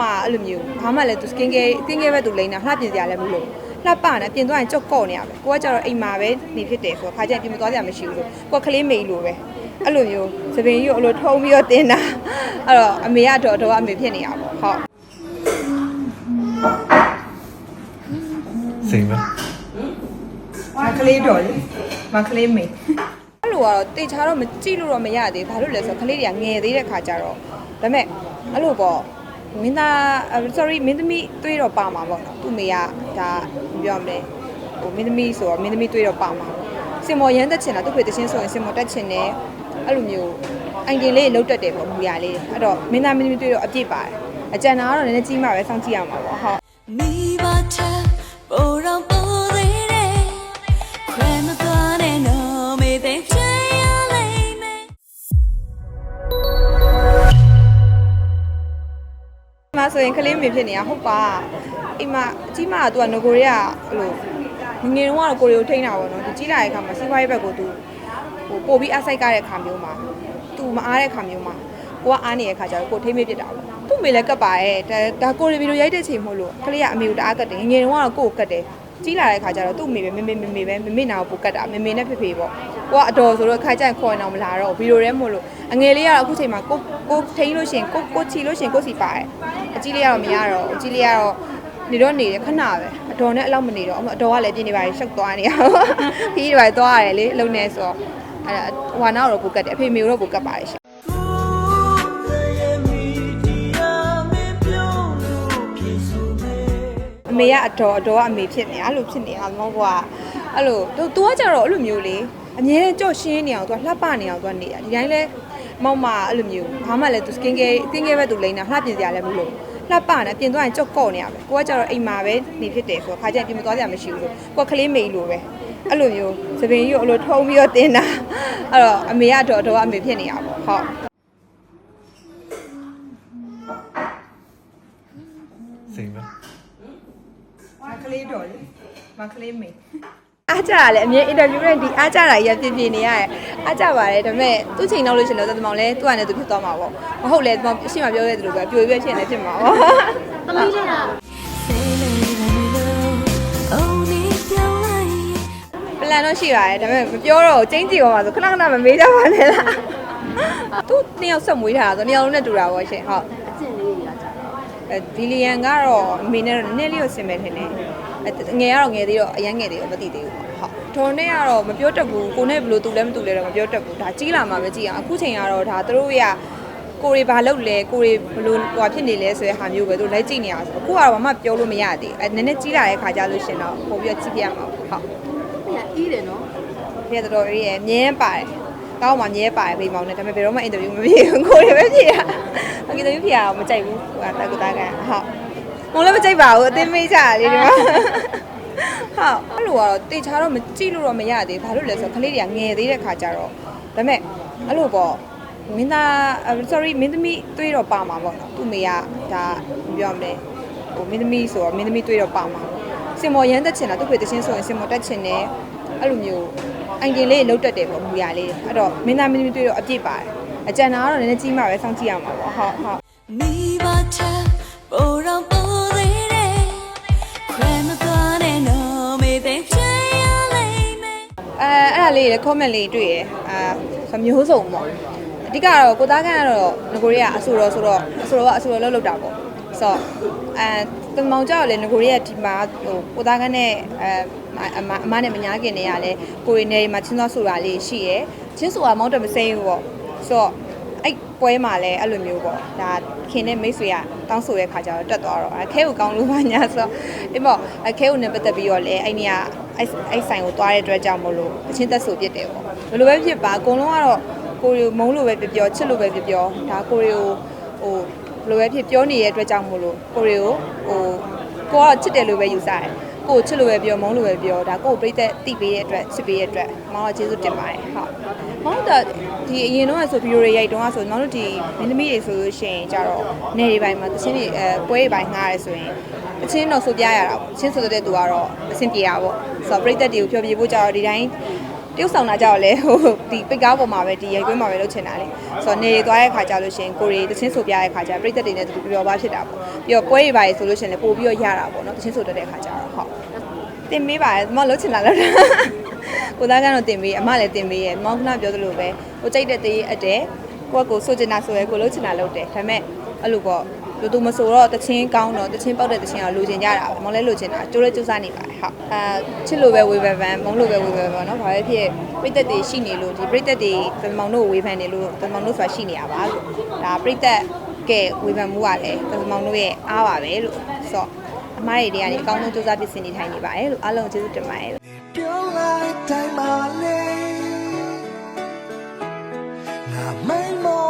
မအဲ့လိုမျိုးဘာမှလည်းသူ skin care skin care ပဲသူလိမ့်တာလှပြင်စရာလည်းမလိုလှပနဲ့ပြင်သွားရင်ကြော့ကော့နေရပဲကိုကကျတော့အိမ်မှာပဲနေဖြစ်တယ်ဆိုတော့ခါကျရင်ပြင်မသွားစရာမရှိဘူးလို့ကိုကကလေးမေးလို့ပဲအဲ့လိုမျိုးသပင်ကြီးကိုအဲ့လိုထုံးပြီးတော့တင်းတာအဲ့တော့အမေကတော့တော့အမေဖြစ်နေရပါပေါ့ဟုတ်စိန်ပဲမကလေးတော်လေမကလေးမေအဲ့လိုကတော့တေချာတော့မကြည့်လို့တော့မရသေးဘူးဘာလို့လဲဆိုတော့ကလေးတွေကငယ်သေးတဲ့ခါကျတော့ဒါပေမဲ့အဲ့လိုပေါ့ မင်းသား sorry မင်းသမီးတွေးတော့ပါမှာပေါ့နော်သူ့မေကဒါမပြောမလဲဟိုမင်းသမီးဆိုတော့မင်းသမီးတွေးတော့ပါမှာစင်မော်ရမ်းတက်ချင်တာသူ့ဖေတချင်းဆိုရင်စင်မော်တက်ချင်တယ်အဲ့လိုမျိုးအင်ဂျင်လေးလှုပ်တက်တယ်ပေါ့မူရလေးအဲ့တော့မင်းသားမင်းသမီးတွေးတော့အပြည့်ပါတယ်အကြံနာကတော့နည်းနည်းကြီးမှပဲစောင့်ကြည့်ရမှာပေါ့ဟုတ် ဆိုရင်ကလေးမေဖြစ်နေတာဟုတ်ပါအိမ်မအကြီးမကသူကငကိုတွေကအဲ့လိုငငယ်တော့ကိုရီကိုထိန်းတာပေါ့နော်ဒီကြီးလာတဲ့အခါမှာစီးပွားရေးဘက်ကိုသူဟိုပို့ပြီးအဆိုင်ကားတဲ့ခါမျိုးမှာသူမအားတဲ့ခါမျိုးမှာကိုကအားနေတဲ့ခါကျတော့ကိုထိန်းမေဖြစ်တာပေါ့သူ့မေလည်းကတ်ပါရဲ့ဒါဒါကိုရီဗီလိုရိုက်တဲ့ချိန်မို့လို့ကလေးကအမေကိုတအားကတ်တယ်ငငယ်တော့ကိုကိုကတ်တယ်ကြီးလာတဲ့ခါကျတော့သူ့မေပဲမေမေမေမေပဲမေမေနာကိုပိုကတ်တာမေမေနဲ့ဖေဖေပေါ့ ကိုကအတော်ဆိုတော့ခါကျရင်ခေါ်နေအောင်မလာတော့ဗီဒီယိုထဲမို့လို့အငယ်လေးကတော့အခုချိန်မှာကိုကိုထိန်းလို့ရှိရင်ကိုကိုချီလို့ရှိရင်ကိုစီပါတယ်အကြီးလေးကတော့မရတော့ဘူးအကြီးလေးကတော့နေတော့နေတယ်ခဏပဲအတော်နဲ့အလောက်မနေတော့အတော်ကလည်းပြင်းနေပါရှောက်သွားနေရခီးတွေပါသွားရတယ်လေလုံနေဆိုတော့အဲ့ဟိုနောက်တော့ပိုကတ်တယ်အဖေမေတို့ပိုကတ်ပါတယ်ရှင်အမေကအတော်အတော်ကအမေဖြစ်နေတာအဲ့လိုဖြစ်နေတာမဟုတ်ကွာအဲ့လိုသူ तू ကကြတော့အဲ့လိုမျိုးလေ အမြဲတမ်းကြော့ရှင်းနေအောင်သူကလှပနေအောင်သူကနေရဒီတိုင်းလဲမောက်မအဲ့လိုမျိုးဘာမှလည်းသူ skin care skin care ပဲသူလိမ့်တာလှပြင်စရာလည်းမလိုလှပနေပြင်သွားရင်ကြော့ကော့နေရပဲကိုကကြတော့အိမ်မှာပဲနေဖြစ်တယ်ဆိုတော့ခါကျရင်ပြင်မသွားစရာမရှိဘူးလို့ကိုကကလေးမိန်လိုပဲအဲ့လိုမျိုးသပင်ကြီးကိုအဲ့လိုထုံပြီးတော့တင်းတာအဲ့တော့အမေကတော့တော့အမေဖြစ်နေရပါဟုတ်စိမ့်မမကလေးတော်လေမကလေးမိန် အားကြတာလေအမြဲအင်တာဗျူးနဲ့ဒီအားကြတာကြီးပြပြနေရရဲ့အားကြပါတယ်ဒါပေမဲ့သူ့ချိန်နောက်လို့ရှင်တော့တမောင်လဲသူ့အနေနဲ့သူဖြစ်သွားမှာပေါ့မဟုတ်လေတမောင်ရှင်းမပြောရဲသလိုပဲပြိုရွက်ဖြစ်နေဖြစ်မှာပေါ့သမီးတဲ့တာဆေးလေးရနေလို့အုံးဒီပြောင်းလိုက်ရင်ပလန်တော့ရှိပါတယ်ဒါပေမဲ့မပြောတော့ဘူးကျင်းကြည့်ပါမှာဆိုခဏခဏမမေးကြပါနဲ့လားသူနှစ်ယောက်ဆက်မွေးထားတာဆိုနှစ်ယောက်လုံးနဲ့တူတာပေါ့ရှင်ဟုတ်အကျင့်လေးတွေရကြတာအဲဒီလီယန်ကတော့အမေနဲ့တော့နည်းနည်းလေးကိုဆင်မဲ့ထင်တယ်အဲ ငယ်ကတော့ငယ်သေးတော့အရန်ငယ်သေးတော့မသိသေးဘူးပေါ့ဟုတ်ဒေါ်နဲ့ကတော့မပြောတတ်ဘူးကိုနဲ့ဘယ်လိုတူလဲမတူလဲတော့မပြောတတ်ဘူးဒါကြီးလာမှပဲကြည့်အောင်အခုချိန်ကတော့ဒါသူတို့ရကိုရီဘာလုပ်လဲကိုရီဘယ်လိုဟိုဖြစ်နေလဲဆိုတဲ့ဟာမျိုးပဲသူလိုက်ကြည့်နေရဆိုအခုကတော့ဘာမှပြောလို့မရသေးအဲနည်းနည်းကြီးလာတဲ့ခါကျလို့ရှင်တော့ပို့ပြီးတော့ကြည့်ပြရမှာပေါ့ဟုတ်အဲ့ဒါအီးတယ်နော်ဒီတော်တော်ကြီးရယ်မြဲပါတယ်ကောင်းမှမြဲပါတယ်ဘေးမောင်နဲ့ဒါပေမဲ့ဘယ်တော့မှအင်တာဗျူးမပြေဘူးကိုရီပဲပြေတာအင်တာဗျူးပြေတာမကြိုက်ဘူးဟိုကတကူတာကန်ဟုတ် မလည်းမကြိုက်ပါဘူးအတင်းမေးကြတာလေဒီမှာဟုတ်အဲ့လိုကတော့တေချာတော့မကြည့်လို့တော့မရသေးဘူးဘာလို့လဲဆိုတော့ကလေးတွေကငယ်သေးတဲ့ခါကျတော့ဒါပေမဲ့အဲ့လိုပေါ့မင်းသား sorry မင်းသမီးတွေးတော့ပါမှာပေါ့နော်သူ့မေကဒါမပြောမလဲဟိုမင်းသမီးဆိုတော့မင်းသမီးတွေးတော့ပါမှာပေါ့စင်မော်ရမ်းတက်ချင်တာသူ့ဖေတချင်းဆိုရင်စင်မော်တက်ချင်တယ်အဲ့လိုမျိုးအင်ဂျင်လေးလှုပ်တက်တယ်ပေါ့မူရလေးအဲ့တော့မင်းသားမင်းသမီးတွေးတော့အပြည့်ပါတယ်အကြံနာကတော့နည်းနည်းကြီးမှပဲစောင့်ကြည့်ရမှာပေါ့ဟုတ်ဟုတ် လေးလေ comment လေးတွေ့ရယ်အာဆိုမျိုးစုံပေါ့အဓိကတော့ကိုသားခန့်ကတော့ငကိုရီကအဆူတော်ဆိုတော့အဆူတော်ကအဆူတော်လှုပ်လှုပ်တာပေါ့ဆိုတော့အဲတမောင်ကြောက်လေငကိုရီကဒီမှာဟိုကိုသားခန့်နဲ့အဲအမအမနဲ့မညာခင်နေရလဲကိုရီနေမှာချင်းသွားဆိုတာလေးရှိရယ်ချင်းဆိုတာမောင်းတမစိမ့်ဘူးပေါ့ဆိုတော့အဲ့ပွဲမှာလည်းအဲ့လိုမျိုးပေါ့ဒါခင်နဲ့မိတ်ဆွေကတောင်းဆိုတဲ့ခါကျတော့တက်သွားတော့အဲခဲကိုကောင်းလို့ပါညာဆိုတော့ဒီပေါ့အဲခဲကိုနဲ့ပတ်သက်ပြီးတော့လည်းအဲ့နေက အဲ့အဲ့ဆိုင်ကိုသွားတဲ့အတွက်ကြောင့်မလို့အချင်းသက်ဆိုဖြစ်တယ်ပေါ့ဘယ်လိုပဲဖြစ်ပါအကုန်လုံးကတော့ကိုရီကိုမုန်းလို့ပဲပြောပြောချစ်လို့ပဲပြောပြောဒါကိုရီကိုဟိုဘယ်လိုပဲဖြစ်ပြောနေတဲ့အတွက်ကြောင့်မလို့ကိုရီကိုဟိုကိုကချစ်တယ်လို့ပဲယူဆတယ် ကိုကိုချစ်လို့ပဲပြောမုန်းလို့ပဲပြောဒါကိုကိုပြိသက်တိပေးတဲ့အတွက်ချစ်ပေးတဲ့အတွက်မောင်တော့ကျေးဇူးတင်ပါတယ်ဟုတ်မောင်တော့ဒီအရင်တော့ဆိုဗီဒီယိုတွေရိုက်တုန်းကဆိုမောင်တို့ဒီမင်းသမီးတွေဆိုလို့ရှိရင်ကြတော့နေတွေပိုင်းမှာတချင်းတွေအဲပွဲတွေပိုင်းငှားရဲဆိုရင်တချင်းတော့ဆိုပြရတာပေါ့တချင်းဆိုတဲ့သူကတော့အဆင်ပြေတာပေါ့ဆိုတော့ပြိသက်တွေကိုဖြောပြဖို့ကြတော့ဒီတိုင်းဟ တရုပ်ဆောင်တာကြောက်လဲဟိုဒီပိတ်ကားပေါ်မှာပဲဒီရိုက်ကွင်းမှာပဲလုပ်ချင်တာလေဆိုတော့နေတွေသွားတဲ့ခါကြောက်လို့ရှိရင်ကိုရီတချင်းဆိုပြတဲ့ခါကျပြိသက်တွေနဲ့တူပျော်ပါဖြစ်တာပေါ့ပြီးတော့ပွဲတွေပါရေဆိုလို့ရှိရင်လည်းပို့ပြီးတော့ရတာပေါ့နော်တချင်းဆိုတတ်တဲ့ခါကျတော့ဟုတ်တင်ပေးပါရဲ့ဒီမလုပ်ချင်တာလုပ်တာကိုသားကတော့တင်ပေးအမလည်းတင်ပေးရဲ့မောင်ကနာပြောသလိုပဲကိုကြိုက်တဲ့တေးအတဲကိုကကိုဆိုချင်တာဆိုရဲကိုလုပ်ချင်တာလုပ်တယ်ဒါပေမဲ့အဲ့လိုပေါ့ သူသူမဆိုတော့တချင်းကောင်းတော့တချင်းပောက်တဲ့တချင်းကလိုချင်ကြတာပဲမောင်လဲလိုချင်တာကျိုးလဲကျူးစားနေပါတယ်ဟုတ်အဲချစ်လိုပဲဝေဖန်ဗန်မုန်းလိုပဲဝေဖန်ဗန်နော်ဘာပဲဖြစ်ပြိတက်တွေရှိနေလို့ဒီပြိတက်တွေသံမောင်တို့ဝေဖန်နေလို့သံမောင်တို့ဆိုတာရှိနေတာပါလို့ဒါပြိတက်ကဲဝေဖန်မှုကလည်းသံမောင်တို့ရဲ့အားပါပဲလို့ဆိုတော့အမားတွေတွေကနေအကောင်းဆုံးစူးစမ်းပြင်ဆင်နေထိုင်နေပါတယ်လို့အားလုံးကျေးဇူးတင်ပါတယ်လို့ပြောလိုက်တိုင်းပါလေငါမိန်မော